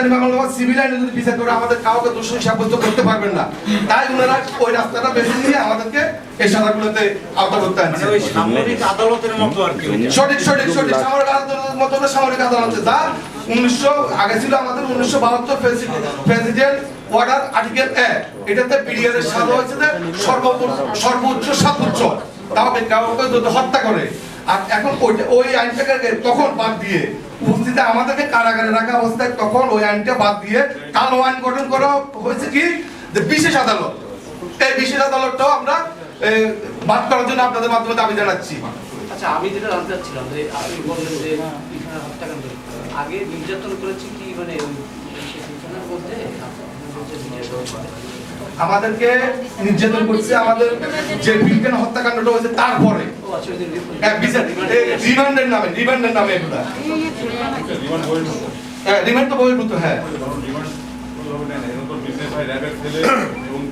Civil আইনে যদি বিচার করে আমাদের কাউকে দোষী সাব্যস্ত করতে পারবেন না তাই ওনারা ওই রাস্তাটা বেছে নিয়ে আমাদেরকে এই সাদাগুলোতে আওতা করতে মানে আনছে ওই সামরিক আদালতের মতো আর কি সঠিক সঠিক সঠিক। সামরিক আদালতের মতো সামরিক আদালত? যা উনিশশো আগে ছিল আমাদের উনিশশো বাহাত্তর প্রেসিডেন্ট অর্ডার আর্টিকেল এক এটাতে পিডিআর এর সাজা হয়েছে যে সর্বোচ্চ সর্বোচ্চ বছর কাউকে যদি হত্যা করে এখন ওইটা ওই আইনটাকে তখন বাদ দিয়ে উপস্থিতে আমাদেরকে কারাগারে রাখা অবস্থায় তখন ওই আইনটা বাদ দিয়ে কালো আইন গঠন করা হয়েছে কি? যে বিশেষ আদালত। এই বিশেষ আদালতটাও আমরা বাদ করার জন্য আপনাদের মাধ্যমে দাবি জানাচ্ছি। আচ্ছা আমি যেটা জানতে চাচ্ছিলাম যে আপনি বললেন যে হত্যাকাণ্ড আগে নির্যাতন করেছে কি মানে। আমাদেরকে নির্যাতন করছে আমাদের যে বিজ্ঞান হত্যাকাণ্ডটা হয়েছে তারপরে। হ্যাঁ, রিমান্ডের নামে রিমান্ডের নামে এগুলা। হ্যাঁ রিমান্ড তো হ্যাঁ। বিএসএফআই র্যাবের ছেলে এবং